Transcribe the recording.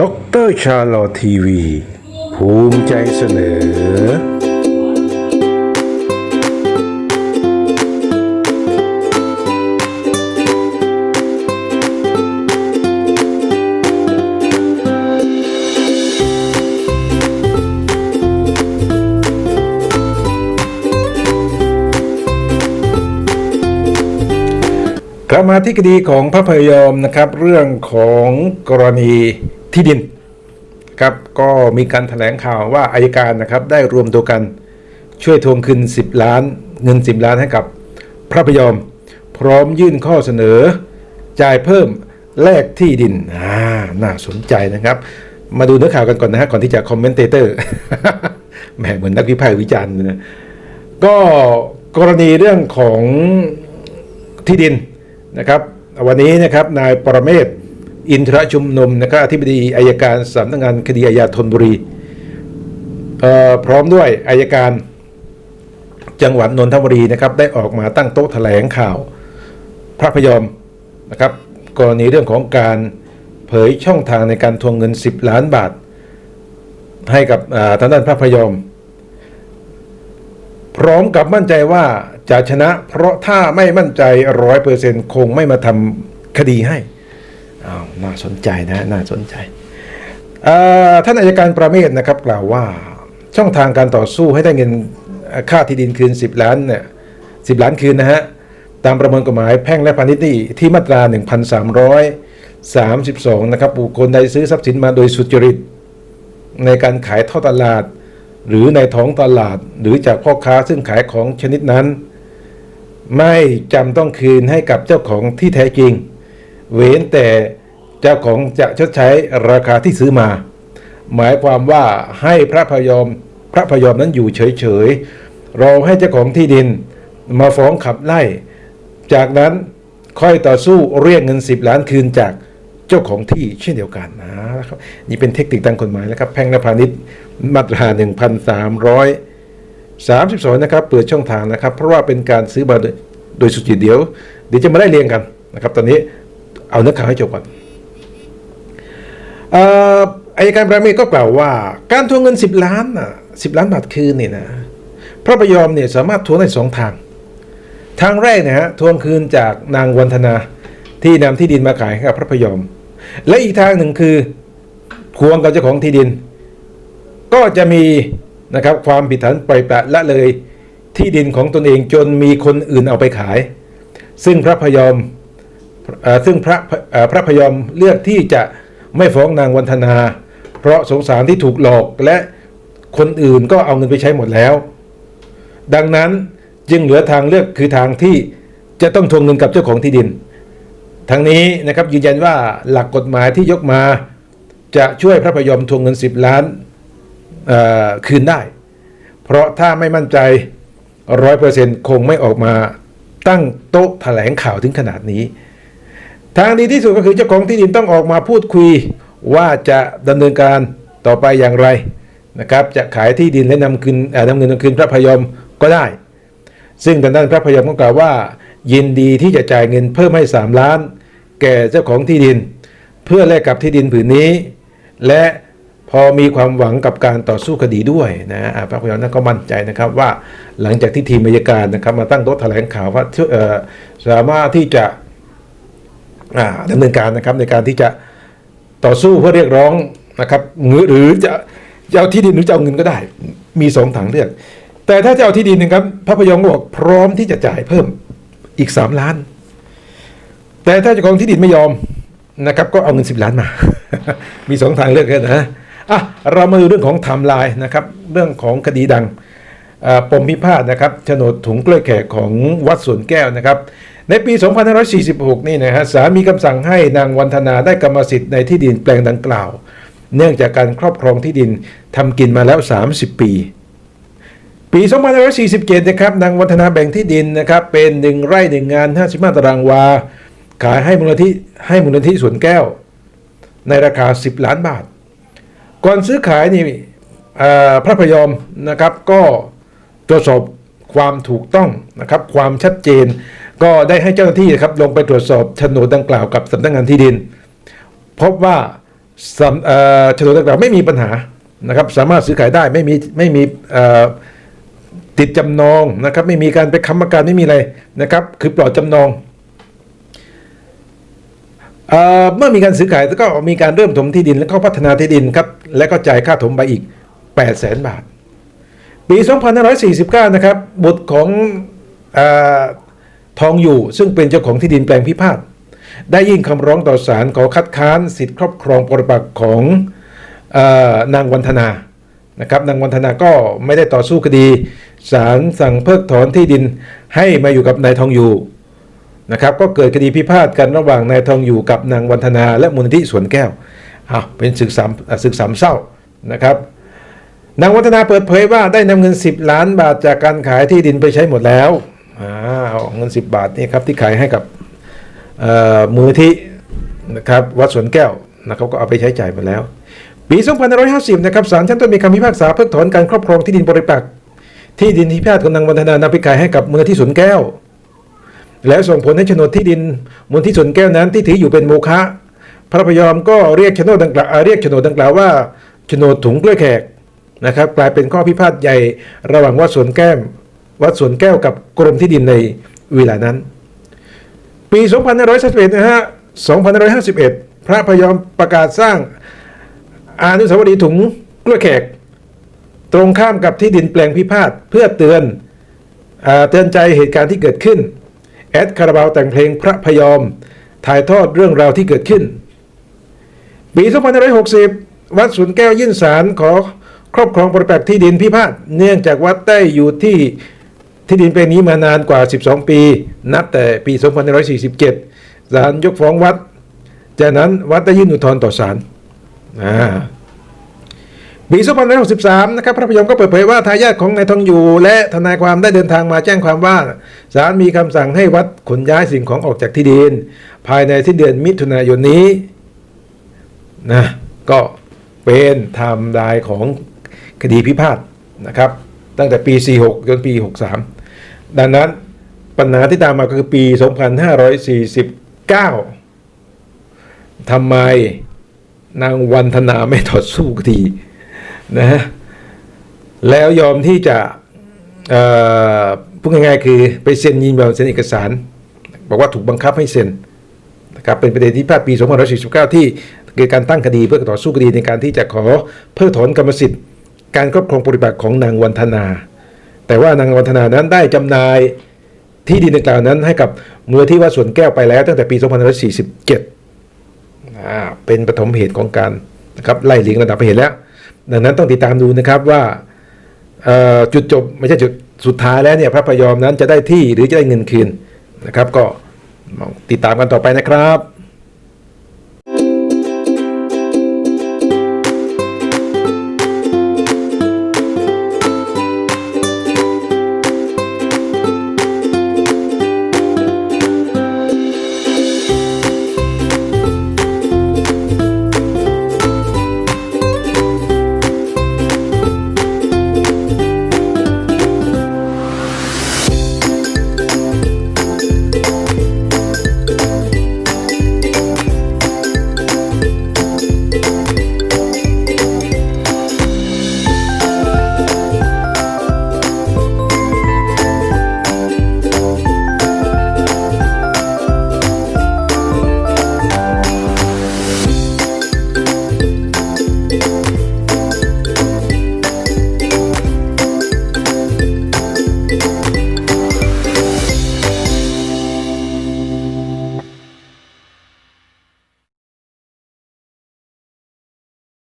ด็อกเตอร์ชาลอทีวี ภูมิใจเสนอ กลับมาที่คดีของพระพยอมนะครับ เรื่องของกรณี ที่ดินครับก็มีการแถลงข่าวว่าอายการนะครับได้รวมตัวกันช่วยทวงคืน 10 ล้านเงิน 10 ล้านให้กับพระพยอม พร้อมยื่นข้อเสนอ จ่ายเพิ่มแลกที่ดินอ่าน่าสนใจนะครับ มาดูเนื้อข่าวกันก่อนนะฮะก่อนที่จะคอมเมนเตเตอร์แหมเหมือนนักวิพากษ์วิจารณ์นะก็กรณีเรื่องของที่ดินนะครับ วันนี้นะครับนายปรเมศ อินทรชุมนุมนะครับอธิบดีอายการสำนักงานคดีอาญาธนบุรีพร้อมด้วยอายการจังหวัดนนทบุรีนะครับได้ออกมาตั้งโต๊ะแถลงข่าว พระพยอมนะครับกรณีเรื่องของการเผยช่องทางในการทวงเงิน 10 ล้านบาท ให้กับทางด้านพระพยอม พร้อมกับมั่นใจว่าจะชนะ เพราะถ้าไม่มั่นใจร้อยเปอร์เซ็นคงไม่มาทำคดีให้ อ้าวน่าสนใจนะน่าสนใจท่านอายการประเมศนะครับกล่าวว่าช่องทางการต่อสู้ให้ได้เงินค่าที่ดินคืน 10 ล้านเนี่ยสิล้านคืนนะฮะตามประมวลกฎหมายแพ่งและพาณิชย์นี่ที่มาตรา 1332 นะครับบุคคลใดซื้อทรัพย์สินมาโดยสุจริต ในการขายท่อตลาด หรือในท้องตลาด หรือจากพ่อค้าซึ่งขายของชนิดนั้น ไม่จำต้องคืนให้กับเจ้าของที่แท้จริง เว้นแต่เจ้าของจะชดใช้ราคาที่ซื้อมา หมายความว่าให้พระพยอมพระพยอมนั้นอยู่เฉยๆเราให้เจ้าของที่ดินมาฟ้องขับไล่ จากนั้นค่อยต่อสู้เรียกเงิน 10 ล้านคืนจากเจ้าของที่เช่นเดียวกันนะครับนี่เป็นเทคนิคทางกฎหมายนะครับ แพ่งและพาณิชย์มาตรา 1,332 นะครับ เปิดช่องทางนะครับ เพราะว่าเป็นการซื้อมาโดยโดยสุจริตเดี๋ยว เดี๋ยวจะมาได้เรียงกันนะครับ ตอนนี้ เอาเนื้อข่าวให้จบก่อนอายการประเมศก็กล่าวว่า การทวงเงิน 10 ล้านน่ะ10ล้านบาทคืนเนี่ยนะพระพยอมเนี่ยสามารถทวงได้สองทาง ทางแรกนะฮะทวงคืนจากนางวันธนาที่นำที่ดินมาขายให้กับพระพยอม และอีกทางหนึ่งคือทวงกับเจ้าของที่ดิน ก็จะมีนะครับความผิดฐานปล่อยปละละเลยที่ดินของตนเองจนมีคนอื่นเอาไปขาย ซึ่งพระพยอม ซึ่งพระพระพยอมเลือกที่จะไม่ฟ้องนางวันธนา เพราะสงสารที่ถูกหลอกและคนอื่นก็เอาเงินไปใช้หมดแล้ว ดังนั้นจึงเหลือทางเลือกคือทางที่จะต้องทวงเงินกับเจ้าของที่ดิน ทั้งนี้นะครับยืนยันว่าหลักกฎหมายที่ยกมา จะช่วยพระพยอมทวงเงิน 10 ล้านคืนได้ เพราะถ้าไม่มั่นใจร้อยเปอร์เซ็นต์คงไม่ออกมาตั้งโต๊ะแถลงข่าวถึงขนาดนี้ ทางดีที่สุดก็คือเจ้าของที่ดินต้องออกมาพูดคุย ว่าจะดำเนินการต่อไปอย่างไรนะครับจะขายที่ดินและนำคืนเอ่อนำเงินคืนพระพยอมก็ได้ ซึ่งทางด้านพระพยอมก็กล่าวว่า ยินดีที่จะจ่ายเงินเพิ่มให้ 3 ล้าน แก่เจ้าของที่ดิน เพื่อแลกกับที่ดินผืนนี้ และพอมีความหวังกับการต่อสู้คดีด้วยนะพระพยอมนั้นก็มั่นใจนะครับว่าหลังจากที่ทีมอัยการนะครับมาตั้งโต๊ะแถลงข่าวว่าสามารถที่จะ อ่าดำเนินการนะครับในการที่จะต่อสู้เพื่อเรียกร้องนะครับหรือหรือจะจะเอาที่ดินหรือจะเอาเงินก็ได้ มีสองทางเลือก แต่ถ้าจะเอาที่ดินนะครับพระพยอมบอกพร้อมที่จะจ่ายเพิ่มอีก3ล้าน แต่ถ้าเจ้าของที่ดินไม่ยอมนะครับ ก็เอาเงิน10ล้านมา มีสองทางเลือกแค่นะอะเรามาดูเรื่องของไทม์ไลน์นะครับ เรื่องของคดีดังปมพิพาทนะครับโฉนดถุงกล้วยแขกของวัดสวนแก้วนะครับ ในปี 2546 นี่นะฮะศาลมีคำสั่งให้นางวันธนาได้กรรมสิทธิ์ในที่ดินแปลงดังกล่าว เนื่องจากการครอบครองที่ดินทำกินมาแล้ว 30 ปี ปี 2547 นะครับนางวัฒนาแบ่งที่ดินนะครับเป็น 1 ไร่ 1 งาน 55 ตารางวา ขายให้มูลนิธิให้มูลนิธิสวนแก้ว ในราคา 10 ล้านบาท ก่อนซื้อขายนี่พระพยอมนะครับก็ตรวจสอบความถูกต้องนะครับความชัดเจน ก็ได้ให้เจ้าหน้าที่ครับลงไปตรวจสอบโฉนดดังกล่าวกับสำนักงานที่ดิน พบว่าโฉนดดังกล่าวไม่มีปัญหานะครับสามารถซื้อขายได้ไม่มีไม่มีติดจำนองนะครับไม่มีการไปค้ำประกันไม่มีอะไรนะครับคือปลอดจำนองเมื่อมีการซื้อขายแล้วก็มีการเริ่มถมที่ดินแล้วก็พัฒนาที่ดินครับและก็จ่ายค่าถมไปอีก 8 0 0แสนบาท ปี 2549 นะครับบุตรของ ทองอยู่ซึ่งเป็นเจ้าของที่ดินแปลงพิพาทได้ยื่นคำร้องต่อศาลขอคัดค้านสิทธิครอบครองปรปักษ์ของออนางวันธนานะครับนางวันธนาก็ไม่ได้ต่อสู้คดีศาลสั่งเพิกถอนที่ดินให้มาอยู่กับนายทองอยู่นะครับก็เกิดคดีพิพาทกันระหว่างนายทองอยู่กับนางวันธนาและมูลนิธิสวนแก้วอ้าวเป็นศึกสามศึกสามเศร้านะครับนางวัฒนาเปิดเผยว่าได้นำเงิน 10 ล้านบาทจากการขายที่ดินไปใช้หมดแล้ว เอาเงิน 10 บาทนี่ครับที่ขายให้กับเอ่อมูลที่นะครับวัดสวนแก้วนะครับก็เอาไปใช้จ่ายหมดแล้ว ปี 2550 นะครับศาลชั้นต้นมีคำพิพากษาเพิกถอนการครอบครองที่ดินบริปักษ์ที่ดินที่พิพาทของนางวัฒนานำไปขายให้กับมูลที่สวนแก้ว แล้วส่งผลให้โฉนดที่ดินมูลที่สวนแก้วนั้นที่ถืออยู่เป็นโมฆะพระพยอมก็เรียกโฉนดดังกล่าวเรียกโฉนดดังกล่าวว่าโฉนดถุงกล้วยแขกนะครับกลายเป็นข้อพิพาทใหญ่ระหว่างวัดสวนแก้ม วัดสวนแก้วกับกรมที่ดินในเวลานั้น ปี 2531นะฮะ2551 พระพยอมประกาศสร้างอานุสาวรีย์ถุงกล้วยแขก ตรงข้ามกับที่ดินแปลงพิพาทเพื่อเตือนอเตือนใจเหตุการณ์ที่เกิดขึ้น แอดคาราบาวแต่งเพลงพระพยอมถ่ายทอดเรื่องราวที่เกิดขึ้น ปี 2560 วัดสวนแก้วยื่นศาลขอครอบครองปรปักษ์ที่ดินพิพาทเนื่องจากวัดได้อยู่ที่ ที่ดินแปลงนี้มานานกว่า 12 ปี นับแต่ปี 2547 ศาลยกฟ้องวัด จากนั้นวัดได้ยื่นอุทธรณ์ต่อศาลปี2563นะครับพระพยอมก็เปิดเผยว่าทายาทของนายทองอยู่ และทนายความได้เดินทางมาแจ้งความว่าศาลมีคำสั่งให้วัดขนย้ายสิ่งของออกจากที่ดิน ภายในสิ้นเดือนมิถุนายนนี้นะก็เป็นไทม์ไลน์ของคดีพิพาทนะครับ ตั้งแต่ปี 46 จนปี 63 ดังนั้นปัญหาที่ตามมาก็คือปี 2549 ทำไมนางวันธนาไม่ถอดสู้คดีนะฮะแล้วยอมที่จะพูดง่ายๆคือไปเซ็นยินยอมเซ็นเอกสาร บอกว่าถูกบังคับให้เซ็นนะครับเป็นประเด็นที่พาดปี 2549 ที่เกิดการตั้งคดีเพื่อต่อสู้คดีในการที่จะขอเพิกถอนกรรมสิทธิ์ การครอบครองปฏิบัติของนางวันธนา แต่ว่านางวันธนานั้นได้จำนายที่ดินดังกล่าวนั้นให้กับมูลที่ว่าสวนแก้วไปแล้วตั้งแต่ปี 2547 เป็นปฐมเหตุของการนะครับไล่เลียงระดับเหตุแล้ว ดังนั้นต้องติดตามดูนะครับว่าจุดจบไม่ใช่จุดสุดท้ายแล้วเนี่ยพระพยอมนั้นจะได้ที่หรือจะได้เงินคืนนะครับ ก็ติดตามกันต่อไปนะครับ